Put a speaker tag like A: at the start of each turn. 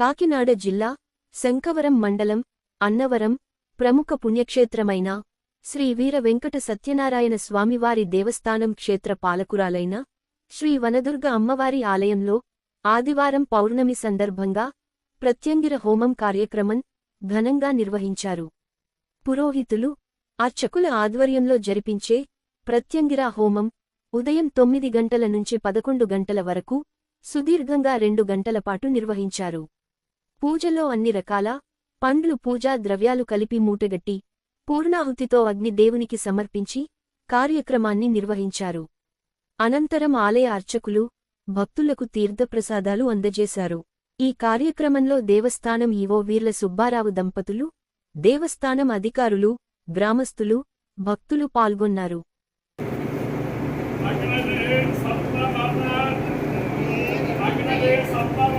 A: కాకినాడ జిల్లా శంకవరం మండలం అన్నవరం ప్రముఖ పుణ్యక్షేత్రమైన శ్రీ వీర వెంకట సత్యనారాయణ స్వామివారి దేవస్థానం క్షేత్ర పాలకురాలైన శ్రీ వనదుర్గ అమ్మవారి ఆలయంలో ఆదివారం పౌర్ణమి సందర్భంగా ప్రత్యంగిర హోమం కార్యక్రమం ఘనంగా నిర్వహించారు పురోహితులు అర్చకుల ఆధ్వర్యంలో జరిపించే ప్రత్యంగిరా హోమం ఉదయం తొమ్మిది గంటల నుంచి పదకొండు గంటల వరకు సుదీర్ఘంగా రెండు గంటల పాటు నిర్వహించారు పూజలో అన్ని రకాల పండ్లు పూజా ద్రవ్యాలు కలిపి మూటగట్టి పూర్ణాహుతితో అగ్నిదేవునికి సమర్పించి కార్యక్రమాన్ని నిర్వహించారు అనంతరం ఆలయ అర్చకులు భక్తులకు తీర్థప్రసాదాలు అందజేశారు ఈ కార్యక్రమంలో దేవస్థానం ఈవో వీర్ల సుబ్బారావు దంపతులు దేవస్థానం అధికారులు గ్రామస్తులు భక్తులు పాల్గొన్నారు సప్త